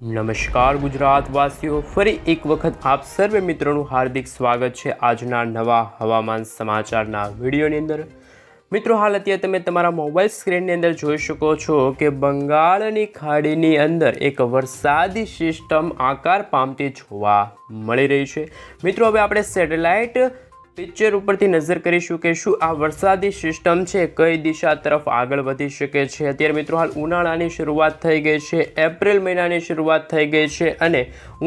નમસ્કાર ગુજરાતવાસીઓ, ફરી એક વખત આપ સર્વે મિત્રોનું હાર્દિક સ્વાગત છે આજના નવા હવામાન સમાચારના વિડીયોની અંદર. મિત્રો, હાલ અત્યારે તમે તમારા મોબાઈલ સ્ક્રીનની અંદર જોઈ શકો છો કે બંગાળની ખાડીની અંદર એક વરસાદી સિસ્ટમ આકાર પામતી જોવા મળી રહી છે. મિત્રો, હવે આપણે સેટેલાઇટ પિક્ચર ઉપરથી નજર કરીશું કે શું આ વરસાદી સિસ્ટમ છે, કઈ દિશા તરફ આગળ વધી શકે છે. અત્યારે મિત્રો હાલ ઉનાળાની શરૂઆત થઈ ગઈ છે, એપ્રિલ મહિનાની શરૂઆત થઈ ગઈ છે અને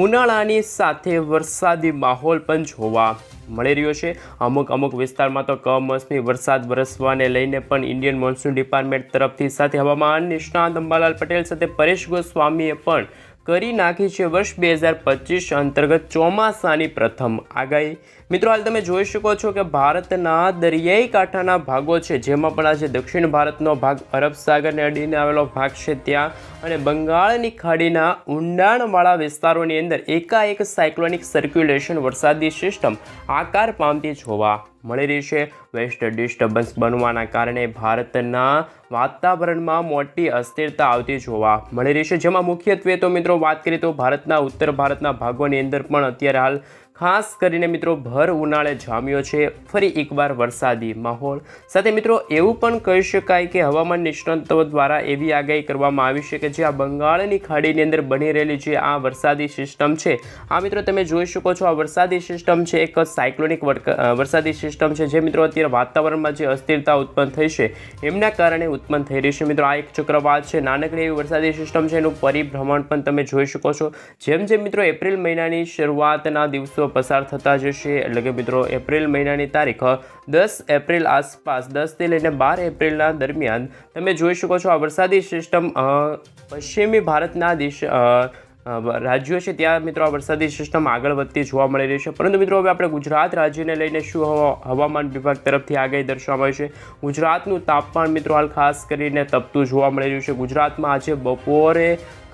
ઉનાળાની સાથે વરસાદી માહોલ પણ જોવા મળી રહ્યો છે. અમુક અમુક વિસ્તારમાં તો કમોસમી વરસાદ વરસવાને લઈને પણ ઇન્ડિયન મોન્સૂન ડિપાર્ટમેન્ટ તરફથી સાથે હવામાન નિષ્ણાંત અંબાલાલ પટેલ સાથે પરેશ ગોસ્વામીએ પણ કરી નાખી છે વર્ષ બે હજાર પચીસ અંતર્ગત ચોમાસાની પ્રથમ આગાહી. મિત્રો, હાલ તમે જોઈ શકો છો કે ભારતના દરિયાઈ કાંઠાના ભાગો છે, જેમાં પણ આજે દક્ષિણ ભારતનો ભાગ અરબ સાગરને અડીને આવેલો ભાગ છે ત્યાં. અને બંગાળની ખાડીના ઊંડાણવાળા વિસ્તારોની અંદર એકાએક સાયક્લોનિક સર્ક્યુલેશન વરસાદી સિસ્ટમ આકાર પામતી જોવા મળી રહી છે. વેસ્ટ ડિસ્ટર્બન્સ બનવાના કારણે ભારતના વાતાવરણમાં મોટી અસ્થિરતા આવતી જોવા મળી રહી છે. જેમાં મુખ્યત્વે તો મિત્રો વાત કરીએ તો ભારતના, ઉત્તર ભારતના ભાગોની અંદર પણ અત્યારે હાલ ખાસ કરીને મિત્રો ભર ઉનાળે જામ્યો છે. ફરી એકવાર વરસાદી માહોલ. સાથે મિત્રો એવું પણ કહી શકાય કે હવામાન નિષ્ણાતો દ્વારા એવી આગાહી કરવામાં આવી છે કે જે આ બંગાળની ખાડીની અંદર બની રહેલી જે આ વરસાદી સિસ્ટમ છે. આ મિત્રો તમે જોઈ શકો છો આ વરસાદી સિસ્ટમ છે એક સાયક્લોનિક વરસાદી સિસ્ટમ છે જે મિત્રો અત્યારે વાતાવરણમાં જે અસ્થિરતા ઉત્પન્ન થઈ છે. એમના કારણે ઉત્પન્ન થઈ રહી છે. મિત્રો આ એક ચક્રવાત છે. નાનકડી એવી વરસાદી સિસ્ટમ છે એનું પરિભ્રમણ પણ તમે જોઈ શકો છો. જેમ જેમ મિત્રો એપ્રિલ મહિનાની શરૂઆતના દિવસો પસાર થતા જશે. એટલે કે મિત્રો, એપ્રિલ મહિનાની તારીખ, દસ એપ્રિલ આસપાસ, દસથી લઈને બાર એપ્રિલના દરમિયાન તમે જોઈ શકો છો આ વરસાદી સિસ્ટમ પશ્ચિમી ભારતના દિશ રાજ્યો છે. ત્યાં મિત્રો આ વરસાદી સિસ્ટમ આગળ વધતી જોવા મળી રહી છે. પરંતુ મિત્રો, હવે આપણે ગુજરાત રાજ્યને લઈને શું હવામાન વિભાગ તરફથી આગાહી દર્શાવાય છે? ગુજરાતનું તાપમાન મિત્રો હાલ ખાસ કરીને તપતું જોવા મળી રહ્યું છે. ગુજરાતમાં આજે બપોરે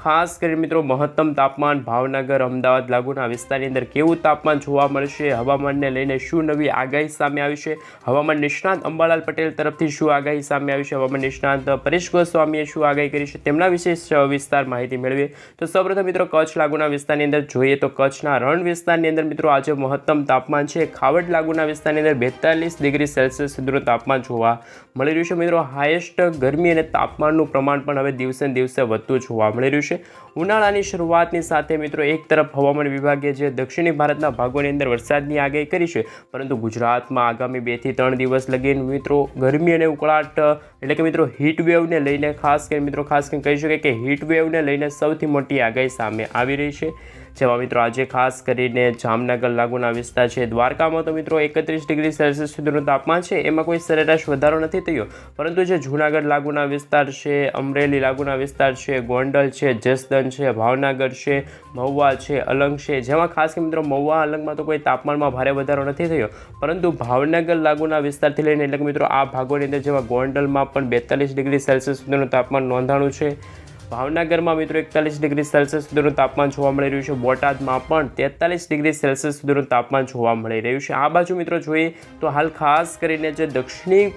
ખાસ કરીને મિત્રો મહત્તમ તાપમાન ભાવનગર, અમદાવાદ લાગુના વિસ્તારની અંદર કેવું તાપમાન જોવા મળશે? હવામાનને લઈને શું નવી આગાહી સામે આવી છે? હવામાન નિષ્ણાંત અંબાલાલ પટેલ તરફથી શું આગાહી સામે આવી છે? હવામાન નિષ્ણાંત પરેશ ગોસ્વામીએ શું આગાહી કરી છે? તેમના વિશે વિસ્તાર માહિતી મેળવીએ. તો સૌપ્રથમ મિત્રો કચ્છ લાગુના વિસ્તારની અંદર જોઈએ તો કચ્છના રણ વિસ્તારની અંદર મિત્રો આજે મહત્તમ તાપમાન છે. ખાવડ લાગુના વિસ્તારની અંદર બેતાલીસ ડિગ્રી સેલ્સિયસ સુધીનું તાપમાન જોવા મળી રહ્યું છે. મિત્રો હાઈએસ્ટ ગરમી અને તાપમાનનું પ્રમાણ પણ હવે દિવસે દિવસે વધતું જોવા મળી રહ્યું છે. ઉનાળાની શરૂઆતની સાથે મિત્રો એક તરફ હવામાન વિભાગે જે દક્ષિણી ભારતના ભાગોની અંદર વરસાદની આગાહી કરી છે, પરંતુ ગુજરાતમાં આગામી બેથી ત્રણ દિવસ લગીને મિત્રો ગરમી અને ઉકળાટ, એટલે કે મિત્રો વેવને લઈને ખાસ કરીને મિત્રો ખાસ કરીને કહી શકાય કે વેવને લઈને સૌથી મોટી આગાહી સામે આવી રહી છે. જેમાં મિત્રો આજે ખાસ કરીને જામનગર લાગુના વિસ્તાર છે. દ્વારકામાં તો મિત્રો એકત્રીસ ડિગ્રી સેલ્સિયસ સુધીનું તાપમાન છે. એમાં કોઈ સરેરાશ વધારો નથી થયો. પરંતુ જે જૂનાગઢ લાગુના વિસ્તાર છે, અમરેલી લાગુના વિસ્તાર છે, ગોંડલ છે જસદન છે, ભાવનગર છે, મહુવા છે, અલંગ છે. જેમાં ખાસ કે મિત્રો મહુવા, અલંગમાં તો કોઈ તાપમાનમાં ભારે વધારો નથી થયો. પરંતુ ભાવનગર લાગુના વિસ્તારથી લઈને એટલે કે મિત્રો આ ભાગોની અંદર જેમાં ગોંડલમાં પણ બેતાલીસ ડિગ્રી સેલ્સિયસ સુધીનું તાપમાન નોંધાણું છે. ભાવનગરમાં મિત્રો એકતાલીસ ડિગ્રી સેલ્સિયસ સુધીનું તાપમાન જોવા મળી રહ્યું છે. બોટાદમાં પણ તેતાલીસ ડિગ્રી સેલ્સિયસ સુધીનું તાપમાન જોવા મળી રહ્યું છે. આ બાજુ મિત્રો જોઈએ તો હાલ ખાસ કરીને જે દક્ષિણી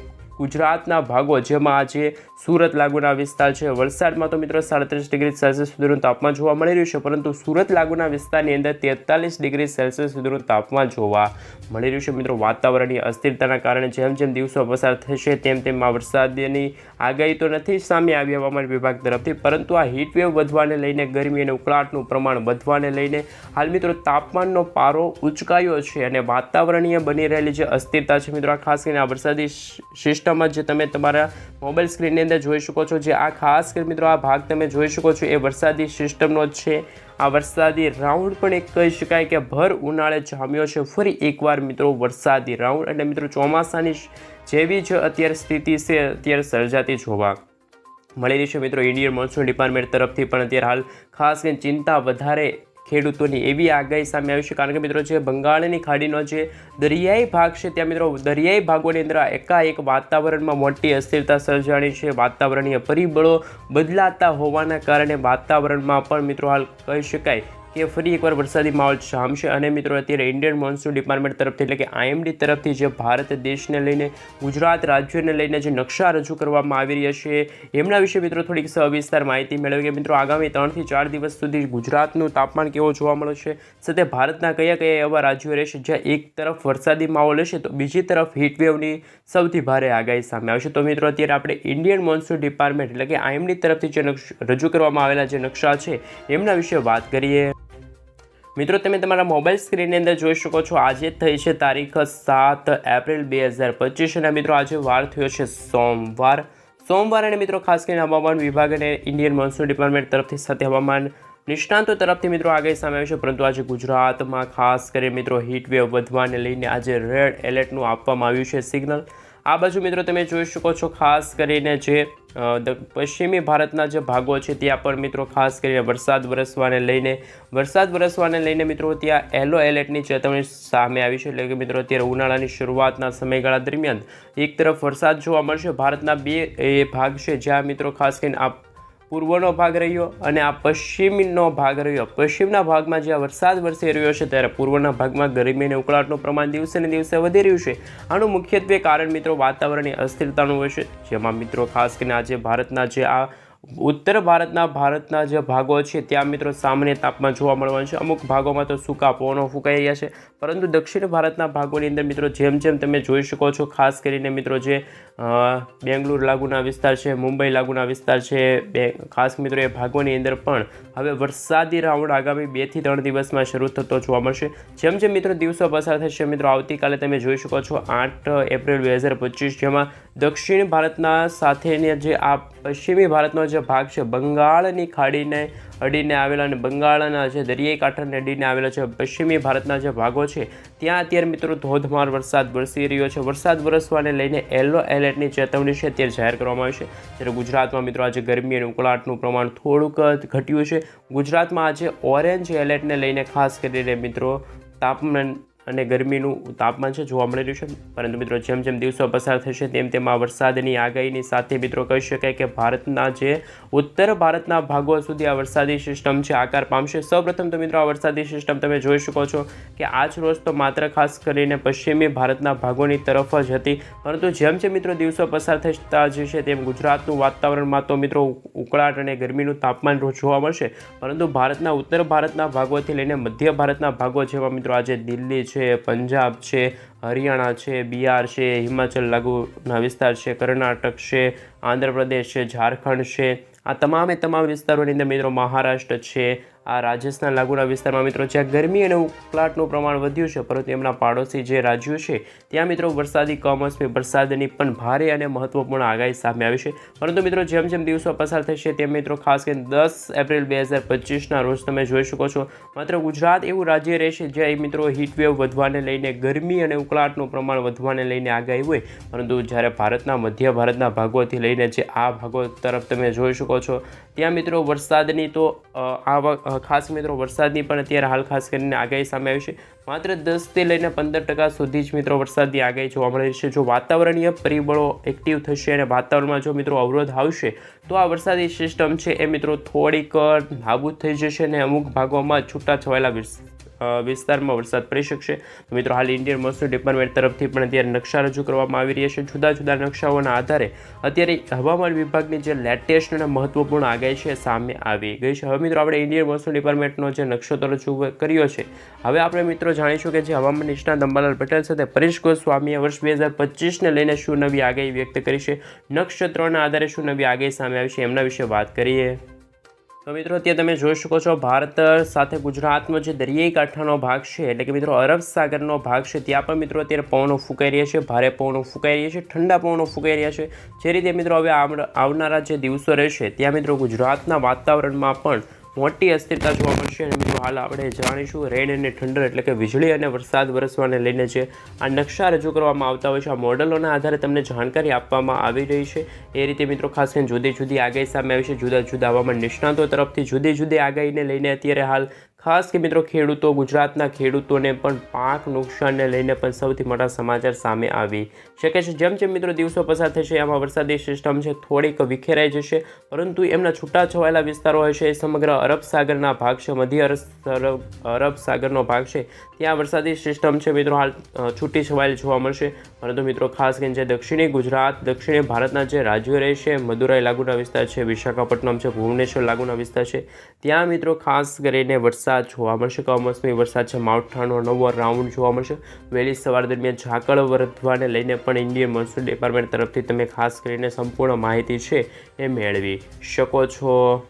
ગુજરાતના ભાગો, જેમાં આજે સુરત લાગુના વિસ્તાર છે. વલસાડમાં તો મિત્રો સાડત્રીસ ડિગ્રી સેલ્સિયસ સુધીનું તાપમાન જોવા મળી રહ્યું છે, પરંતુ સુરત લાગુના વિસ્તારની અંદર તેતાલીસ ડિગ્રી સેલ્સિયસ સુધીનું તાપમાન જોવા મળી રહ્યું છે. મિત્રો વાતાવરણની અસ્થિરતાના કારણે જેમ જેમ દિવસો પસાર થશે, તેમ તેમ આ વરસાદની આગાહી તો નથી સામે આવી હવામાન વિભાગ તરફથી, પરંતુ આ હીટવેવ વધવાને લઈને, ગરમી અને ઉકળાટનું પ્રમાણ વધવાને લઈને હાલ મિત્રો તાપમાનનો પારો ઉચકાયો છે અને વાતાવરણીય બની રહેલી જે અસ્થિરતા છે મિત્રો ખાસ કરીને આ વરસાદી સિસ્ટમ જ જે તમે તમારા મોબાઈલ સ્ક્રીનની અંદર જોઈ શકો છો, જે આ ખાસ કરી મિત્રો આ ભાગ તમે જોઈ શકો છો, એ વરસાદી સિસ્ટમનો જ છે. આ વરસાદી રાઉન્ડ પણ એક કહી શકાય કે ભર ઉનાળે જામ્યો છે. ફરી એકવાર મિત્રો વરસાદી રાઉન્ડ એટલે મિત્રો ચોમાસાની જેવી જ અત્યારે સ્થિતિ છે, અત્યારે સર્જાતી જોવા મળી છે. મિત્રો ઇન્ડિયન મોન્સૂન ડિપાર્ટમેન્ટ તરફથી પણ અત્યારે હાલ ખાસ કરીને ચિંતા વધારે ખેડૂતોની એવી આગાહી સામે આવી છે. કારણ કે મિત્રો જે બંગાળની ખાડીનો જે દરિયાઈ ભાગ છે, ત્યાં મિત્રો દરિયાઈ ભાગોની અંદર એકાએક વાતાવરણમાં મોટી અસ્થિરતા સર્જાણી છે. વાતાવરણીય પરિબળો બદલાતા હોવાના કારણે વાતાવરણમાં પણ મિત્રો હાલ કહી શકાય કે ફરી એકવાર વરસાદી માહોલ જામશે અને મિત્રો, અત્યારે ઇન્ડિયન મોન્સૂન ડિપાર્ટમેન્ટ તરફથી એટલે કે આઈએમડી તરફથી જે ભારત દેશને લઈને, ગુજરાત રાજ્યને લઈને જે નકશા રજૂ કરવામાં આવી રહ્યા છે, એમના વિશે મિત્રો થોડીક સવિસ્તાર માહિતી મેળવી કે મિત્રો, આગામી ત્રણથી ચાર દિવસ સુધી ગુજરાતનું તાપમાન કેવો જોવા મળશે સાથે ભારતના કયા કયા એવા રાજ્યો રહેશે જ્યાં એક તરફ વરસાદી માહોલ હશે તો બીજી તરફ હીટવેવની સૌથી ભારે આગાહી સામે આવશે? તો મિત્રો, અત્યારે આપણે ઇન્ડિયન મોન્સૂન ડિપાર્ટમેન્ટ એટલે કે આઈએમડી તરફથી જે રજૂ કરવામાં આવેલા જે નકશા છે, એમના વિશે વાત કરીએ. મિત્રો, તમે તમારા મોબાઈલ સ્ક્રીનની અંદર જોઈ શકો છો, આજે થઈ છે તારીખ સાત એપ્રિલ બે હજાર પચીસ અને મિત્રો, આજે વાર થયો છે સોમવાર. સોમવાર અને મિત્રો, ખાસ કરીને હવામાન વિભાગ અને ઇન્ડિયન મોન્સૂન ડિપાર્ટમેન્ટ તરફથી સાથે હવામાન નિષ્ણાંતો તરફથી મિત્રો, આગાહી સામે આવી છે, પરંતુ આજે ગુજરાતમાં ખાસ કરીને મિત્રો હીટવેવ વધવાને લઈને આજે રેડ એલર્ટનું આપવામાં આવ્યું છે સિગ્નલ આ બાજુ મિત્રો, તમે જોઈ શકો છો, ખાસ કરીને જે પશ્ચિમી ભારતના જે ભાગો છે ત્યાં પણ મિત્રો ખાસ કરીને વરસાદ વરસવાને લઈને, વરસાદ વરસવાને લઈને મિત્રો ત્યાં યલો એલર્ટની ચેતવણી સામે આવી છે. એટલે કે મિત્રો અત્યારે ઉનાળાની શરૂઆતના સમયગાળા દરમિયાન એક તરફ વરસાદ જોવા મળશે. ભારતના બે એ ભાગ છે જ્યાં મિત્રો ખાસ કરીને આ પૂર્વનો ભાગ રહ્યો અને આ પશ્ચિમનો ભાગ રહ્યો. પશ્ચિમના ભાગમાં જ્યાં વરસાદ વરસી રહ્યો છે ત્યારે પૂર્વના ભાગમાં ગરમી અને ઉકળાટનું પ્રમાણ દિવસે ને દિવસે વધી રહ્યું છે. આનું મુખ્યત્વે કારણ મિત્રો વાતાવરણની અસ્થિરતાનું હોય છે. જેમાં મિત્રો ખાસ કરીને આજે ભારતના જે આ ઉત્તર ભારતના ભારતના જે ભાગો છે ત્યાં મિત્રો સામાન્ય તાપમાન જોવા મળવાનું છે. અમુક ભાગોમાં તો સૂકા પવનો ફૂંકાઈ રહ્યા છે. પરંતુ દક્ષિણ ભારતના ભાગોની અંદર મિત્રો જેમ જેમ તમે જોઈ શકો છો, ખાસ કરીને મિત્રો જે બેંગ્લોર લાગુના વિસ્તાર છે, મુંબઈ લાગુના વિસ્તાર છે. બે ખાસ મિત્રો, એ ભાગોની અંદર પણ હવે વરસાદી રાઉન્ડ આગામી બેથી ત્રણ દિવસમાં શરૂ થતો જોવા મળશે. જેમ જેમ મિત્રો દિવસો પસાર થશે, મિત્રો, આવતીકાલે તમે જોઈ શકો છો આઠ એપ્રિલ બે હજાર પચીસ, જેમાં દક્ષિણ ભારતના સાથેની જે આ પશ્ચિમી ભારતનો જે ભાગ છે, બંગાળની ખાડીને અડીને આવેલા અને બંગાળના જે દરિયાઈ કાંઠાને અડીને આવેલા છે, પશ્ચિમી ભારતના જે ભાગો છે, ત્યાં અત્યારે મિત્રો ધોધમાર વરસાદ વરસી રહ્યો છે. વરસાદ વરસવાને લઈને યલો એલર્ટની ચેતવણી છે અત્યારે જાહેર કરવામાં આવી છે. જ્યારે ગુજરાતમાં મિત્રો આજે ગરમી અને ઉકળાટનું પ્રમાણ થોડુંક ઘટ્યું છે. ગુજરાતમાં આજે ઓરેન્જ એલર્ટને લઈને ખાસ કરીને મિત્રો તાપમાન અને ગરમીનું તાપમાન છે જોવા મળી રહ્યું છે. પરંતુ મિત્રો, જેમ જેમ દિવસો પસાર થશે, તેમ તેમ આ વરસાદની આગાહીની સાથે મિત્રો કહી શકાય કે ભારતના જે ઉત્તર ભારતના ભાગો સુધી આ વરસાદી સિસ્ટમ છે, આકાર પામશે. સૌપ્રથમ તો મિત્રો, આ વરસાદી સિસ્ટમ તમે જોઈ શકો છો કે આજ રોજ તો માત્ર ખાસ કરીને પશ્ચિમી ભારતના ભાગોની તરફ જ હતી. પરંતુ જેમ જેમ મિત્રો દિવસો પસાર થતા જશે, તેમ ગુજરાતનું વાતાવરણમાં તો મિત્રો ઉકળાટ અને ગરમીનું તાપમાન જોવા મળશે. પરંતુ ભારતના ઉત્તર ભારતના ભાગોથી લઈને મધ્ય ભારતના ભાગો જેવા મિત્રો આજે દિલ્હી છે પંજાબ છે, હરિયાણા છે, બિહાર છે, હિમાચલ લાગુના વિસ્તાર છે, કર્ણાટક છે, આંધ્રપ્રદેશ છે, ઝારખંડ છે. આ તમામે તમામ વિસ્તારોની અંદર મિત્રો મહારાષ્ટ્ર છે આ રાજસ્થાન લાગુના વિસ્તારમાં મિત્રો જ્યાં ગરમી અને ઉકળાટનું પ્રમાણ વધ્યું છે, પરંતુ એમના પાડોશી જે રાજ્યો છે, ત્યાં મિત્રો વરસાદી કમોસમી વરસાદની પણ ભારે અને મહત્વપૂર્ણ આગાહી સામે આવી છે. પરંતુ મિત્રો જેમ જેમ દિવસો પસાર થશે, તેમ મિત્રો ખાસ કરીને દસ એપ્રિલ બે હજાર પચીસના રોજ તમે જોઈ શકો છો. માત્ર ગુજરાત એવું રાજ્ય રહેશે જ્યાં મિત્રો હીટવેવ વધવાને લઈને ગરમી અને ઉકળાટનું પ્રમાણ વધવાને લઈને આગાહી હોય. પરંતુ જ્યારે ભારતના મધ્ય ભારતના ભાગોથી લઈને જે આ ભાગો તરફ તમે જોઈ શકો છો, ત્યાં મિત્રો વરસાદની તો આ ખાસ મિત્રો વરસાદની પણ અત્યારે હાલ ખાસ કરીને આગાહી સામે આવી છે. માત્ર દસથી લઈને પંદર ટકા સુધી જ મિત્રો વરસાદની આગાહી જોવા મળી છે. જો વાતાવરણીય પરિબળો એક્ટિવ થશે અને વાતાવરણમાં જો મિત્રો અવરોધ આવશે તો આ વરસાદી સિસ્ટમ છે એ મિત્રો થોડીક નાબૂદ થઈ જશે અને અમુક ભાગોમાં છૂટાછવાયેલા વિસ- અ, વિસ્તારમાં વરસાદ પડી શકશે. તો મિત્રો, હાલ ઇન્ડિયન મોન્સૂન ડિપાર્ટમેન્ટ તરફથી પણ અત્યારે નકશા રજૂ કરવામાં આવી રહ્યા છે. જુદા જુદા નકશાઓના આધારે અત્યારે હવામાન વિભાગની જે લેટેસ્ટ અને મહત્વપૂર્ણ આગાહી છે સામે આવી ગઈ છે. હવે મિત્રો, આપણે ઇન્ડિયન મોન્સૂન ડિપાર્ટમેન્ટનો જે નકશો તો રજૂ કર્યો છે. હવે આપણે મિત્રો જાણીશું કે જે હવામાન નિષ્ણાત અંબાલાલ પટેલ સાથે પરેશ ગોસ્વામીએ વર્ષ બે હજાર પચીસને લઈને શું નવી આગાહી વ્યક્ત કરી છે? નક્ષત્રોના આધારે શું નવી આગાહી સામે આવી છે? એમના વિશે વાત કરીએ. તો મિત્રો, અત્યારે તમે જોઈ શકો છો, ભારત સાથે ગુજરાતનો જે દરિયાઈ કાંઠાનો ભાગ છે, એટલે કે મિત્રો, અરબ સાગરનો ભાગ છે, ત્યાં પણ મિત્રો અત્યારે પવનો ફૂંકાઈ રહ્યા છે, ભારે પવનો ફૂંકાઈ રહ્યા છે, ઠંડા પવનો ફૂંકાઈ રહ્યા છે. જે રીતે મિત્રો, હવે આવનારા જે દિવસો રહેશે, ત્યાં મિત્રો ગુજરાતના વાતાવરણમાં પણ મોટી અસ્થિરતા જોવા મળશે અને મિત્રો હાલ આપણે જાણીશું રેન અને ઠંડર એટલે કે વીજળી અને વરસાદ વરસવાને લઈને જે આ નકશા રજૂ કરવામાં આવતા હોય છે. આ મોડલોના આધારે તમને જાણકારી આપવામાં આવી રહી છે. એ રીતે મિત્રો ખાસ કરીને જુદી જુદી આગાહી સામે આવી છે. જુદા જુદા હવામાન નિષ્ણાતો તરફથી જુદી જુદી આગાહીને લઈને અત્યારે હાલ ખાસ કે મિત્રો, ખેડૂતો, ગુજરાતના ખેડૂતોને પણ પાક નુકસાનને લઈને પણ સૌથી મોટા સમાચાર સામે આવી શકે છે. જેમ જેમ મિત્રો દિવસો પસાર થશે, આમાં વરસાદી સિસ્ટમ છે થોડીક વિખેરાઈ જશે, પરંતુ એમના છૂટાછવાયેલા વિસ્તારો હશે એ સમગ્ર અરબ સાગરના ભાગ છે, મધ્ય અરબ- અરબ સાગરનો ભાગ છે, ત્યાં વરસાદી સિસ્ટમ છે મિત્રો, હાલ છૂટી છવાયેલી જોવા મળશે. પરંતુ મિત્રો, ખાસ કરીને જે દક્ષિણી ગુજરાત, દક્ષિણી ભારતના જે રાજ્યો રહેશે મદુરાઈ લાગુના વિસ્તાર છે, વિશાખાપટ્ટનમ છે, ભુવનેશ્વર લાગુના વિસ્તાર છે, ત્યાં મિત્રો, ખાસ કરીને વરસાદ જોવા મળશે. કમોસમી વરસાદ છે. માવઠાનો નવો રાઉન્ડ જોવા મળશે. વહેલી સવાર દરમિયાન ઝાકળ વરધવાને લઈને પણ ઇન્ડિયન મોન્સૂન ડિપાર્ટમેન્ટ તરફથી તમે ખાસ કરીને સંપૂર્ણ માહિતી છે એ મેળવી શકો છો.